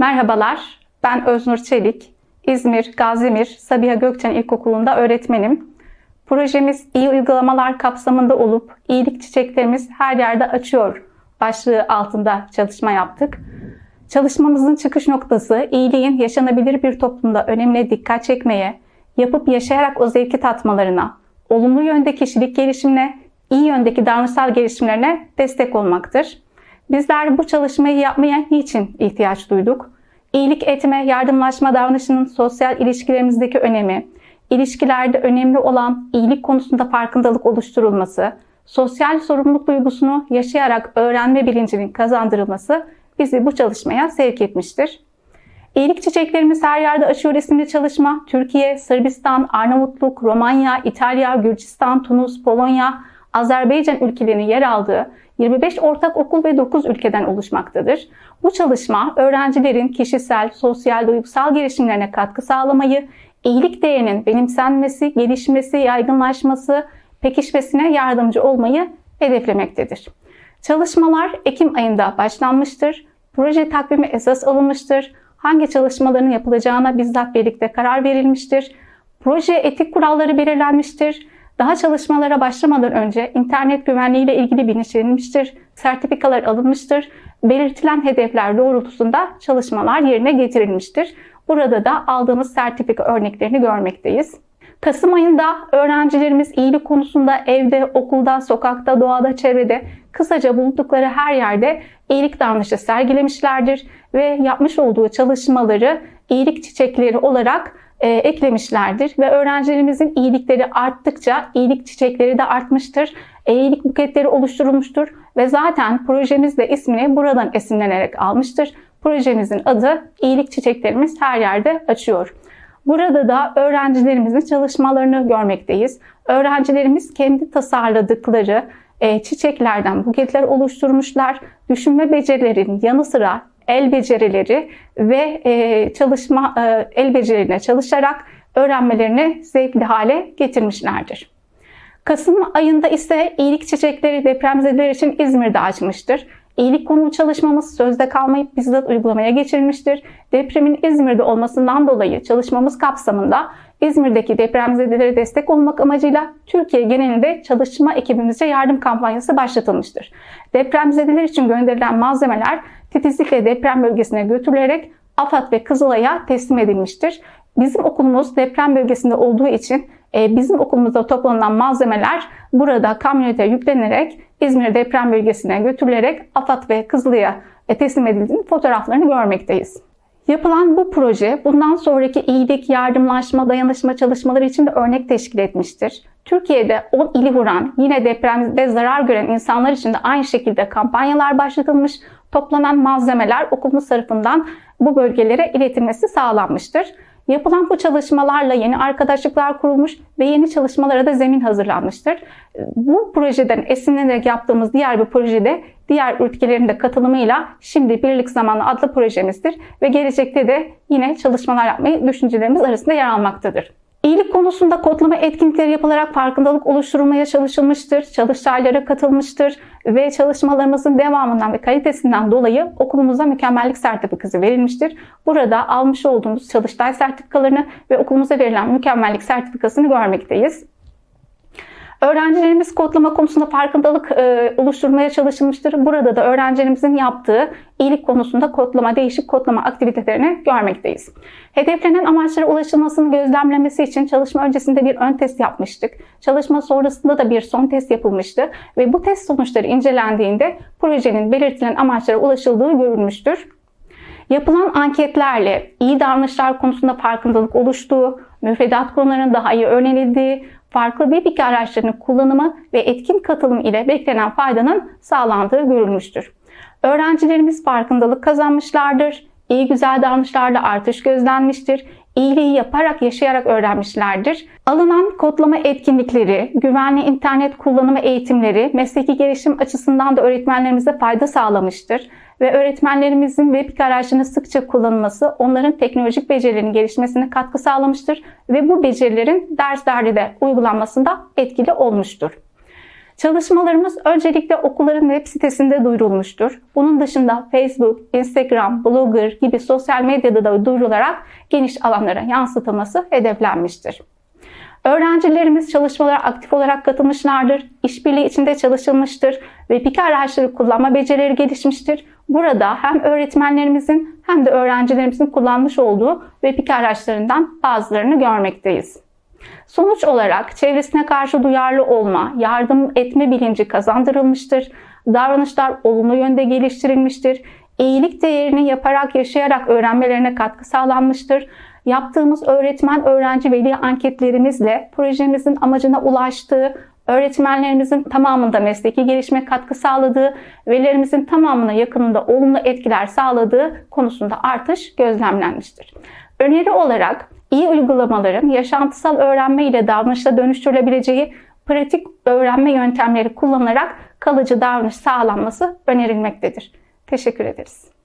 Merhabalar, ben Öznur Çelik. İzmir, Gazimir, Sabiha Gökçen İlkokulu'nda öğretmenim. Projemiz iyi uygulamalar kapsamında olup iyilik çiçeklerimiz her yerde açıyor başlığı altında çalışma yaptık. Çalışmamızın çıkış noktası iyiliğin yaşanabilir bir toplumda önemine dikkat çekmeye, yapıp yaşayarak o zevki tatmalarına, olumlu yönde kişilik gelişimine, iyi yöndeki davranışsal gelişimlerine destek olmaktır. Bizler bu çalışmayı yapmaya niçin ihtiyaç duyduk? İyilik etme, yardımlaşma davranışının sosyal ilişkilerimizdeki önemi, ilişkilerde önemli olan iyilik konusunda farkındalık oluşturulması, sosyal sorumluluk duygusunu yaşayarak öğrenme bilincinin kazandırılması bizi bu çalışmaya sevk etmiştir. İyilik Çiçeklerimiz Her Yerde Açıyor isimli çalışma Türkiye, Sırbistan, Arnavutluk, Romanya, İtalya, Gürcistan, Tunus, Polonya, Azerbaycan ülkelerinin yer aldığı 25 ortak okul ve 9 ülkeden oluşmaktadır. Bu çalışma öğrencilerin kişisel, sosyal, duygusal gelişimlerine katkı sağlamayı, iyilik değerinin benimsenmesi, gelişmesi, yaygınlaşması, pekişmesine yardımcı olmayı hedeflemektedir. Çalışmalar Ekim ayında başlanmıştır. Proje takvimi esas alınmıştır. Hangi çalışmaların yapılacağına bizzat birlikte karar verilmiştir. Proje etik kuralları belirlenmiştir. Daha çalışmalara başlamadan önce internet güvenliği ile ilgili bilinçlenilmiştir. Sertifikalar alınmıştır. Belirtilen hedefler doğrultusunda çalışmalar yerine getirilmiştir. Burada da aldığımız sertifika örneklerini görmekteyiz. Kasım ayında öğrencilerimiz iyilik konusunda evde, okulda, sokakta, doğada, çevrede, kısaca bulundukları her yerde iyilik davranışı sergilemişlerdir ve yapmış olduğu çalışmaları iyilik çiçekleri olarak e, eklemişlerdir ve öğrencilerimizin iyilikleri arttıkça iyilik çiçekleri de artmıştır. E, iyilik buketleri oluşturulmuştur ve zaten projemiz de ismini buradan esinlenerek almıştır. Projemizin adı İyilik Çiçeklerimiz Her Yerde Açıyor. Burada da öğrencilerimizin çalışmalarını görmekteyiz. Öğrencilerimiz kendi tasarladıkları e, çiçeklerden buketler oluşturmuşlar. Düşünme becerilerinin yanı sıra el becerileri ve e, çalışma e, el becerilerine çalışarak öğrenmelerini zevkli hale getirmişlerdir. Kasım ayında ise iyilik çiçekleri depremzedeler için İzmir'de açmıştır. İyilik konulu çalışmamız sözde kalmayıp bizzat uygulamaya geçirilmiştir. Depremin İzmir'de olmasından dolayı çalışmamız kapsamında İzmir'deki depremzedelere destek olmak amacıyla Türkiye genelinde çalışma ekibimizce yardım kampanyası başlatılmıştır. Depremzedeler için gönderilen malzemeler titizlikle deprem bölgesine götürülerek AFAD ve Kızılay'a teslim edilmiştir. Bizim okulumuz deprem bölgesinde olduğu için e, bizim okulumuzda toplanan malzemeler burada kamyonete yüklenerek İzmir deprem bölgesine götürülerek AFAD ve Kızılay'a e, teslim edildiğinin fotoğraflarını görmekteyiz. Yapılan bu proje bundan sonraki iyilik, yardımlaşma, dayanışma çalışmaları için de örnek teşkil etmiştir. Türkiye'de 10 ili vuran, yine depremde zarar gören insanlar için de aynı şekilde kampanyalar başlatılmış, toplanan malzemeler okulumuz tarafından bu bölgelere iletilmesi sağlanmıştır. Yapılan bu çalışmalarla yeni arkadaşlıklar kurulmuş ve yeni çalışmalara da zemin hazırlanmıştır. Bu projeden esinlenerek yaptığımız diğer bir projede diğer ülkelerin de katılımıyla şimdi Birlik Zamanı adlı projemizdir ve gelecekte de yine çalışmalar yapmayı düşüncelerimiz arasında yer almaktadır. İyilik konusunda kodlama etkinlikleri yapılarak farkındalık oluşturulmaya çalışılmıştır, çalıştaylara katılmıştır ve çalışmalarımızın devamından ve kalitesinden dolayı okulumuza mükemmellik sertifikası verilmiştir. Burada almış olduğumuz çalıştay sertifikalarını ve okulumuza verilen mükemmellik sertifikasını görmekteyiz. Öğrencilerimiz kodlama konusunda farkındalık e, oluşturmaya çalışılmıştır. Burada da öğrencilerimizin yaptığı iyilik konusunda kodlama, değişik kodlama aktivitelerini görmekteyiz. Hedeflenen amaçlara ulaşılmasını gözlemlemesi için çalışma öncesinde bir ön test yapmıştık. Çalışma sonrasında da bir son test yapılmıştı ve bu test sonuçları incelendiğinde projenin belirtilen amaçlara ulaşıldığı görülmüştür. Yapılan anketlerle iyi davranışlar konusunda farkındalık oluştuğu, müfredat konularının daha iyi öğrenildiği, farklı web bilgi araçlarının kullanımı ve etkin katılım ile beklenen faydanın sağlandığı görülmüştür. Öğrencilerimiz farkındalık kazanmışlardır, iyi güzel davranışlarda artış gözlenmiştir, iyiliği yaparak yaşayarak öğrenmişlerdir. Alınan kodlama etkinlikleri, güvenli internet kullanımı eğitimleri mesleki gelişim açısından da öğretmenlerimize fayda sağlamıştır ve öğretmenlerimizin web araçlarını sıkça kullanılması onların teknolojik becerilerinin gelişmesine katkı sağlamıştır ve bu becerilerin derslerde de uygulanmasında etkili olmuştur. Çalışmalarımız öncelikle okulların web sitesinde duyurulmuştur. Bunun dışında Facebook, Instagram, Blogger gibi sosyal medyada da duyurularak geniş alanlara yansıtılması hedeflenmiştir. Öğrencilerimiz çalışmalara aktif olarak katılmışlardır, işbirliği içinde çalışılmıştır ve PIK araçları kullanma becerileri gelişmiştir. Burada hem öğretmenlerimizin hem de öğrencilerimizin kullanmış olduğu VPK araçlarından bazılarını görmekteyiz. Sonuç olarak çevresine karşı duyarlı olma, yardım etme bilinci kazandırılmıştır. Davranışlar olumlu yönde geliştirilmiştir. İyilik değerini yaparak, yaşayarak öğrenmelerine katkı sağlanmıştır. Yaptığımız öğretmen öğrenci veli anketlerimizle projemizin amacına ulaştığı, öğretmenlerimizin tamamında mesleki gelişme katkı sağladığı, velilerimizin tamamına yakınında olumlu etkiler sağladığı konusunda artış gözlemlenmiştir. Öneri olarak iyi uygulamaların yaşantısal öğrenme ile davranışla dönüştürülebileceği pratik öğrenme yöntemleri kullanılarak kalıcı davranış sağlanması önerilmektedir. Teşekkür ederiz.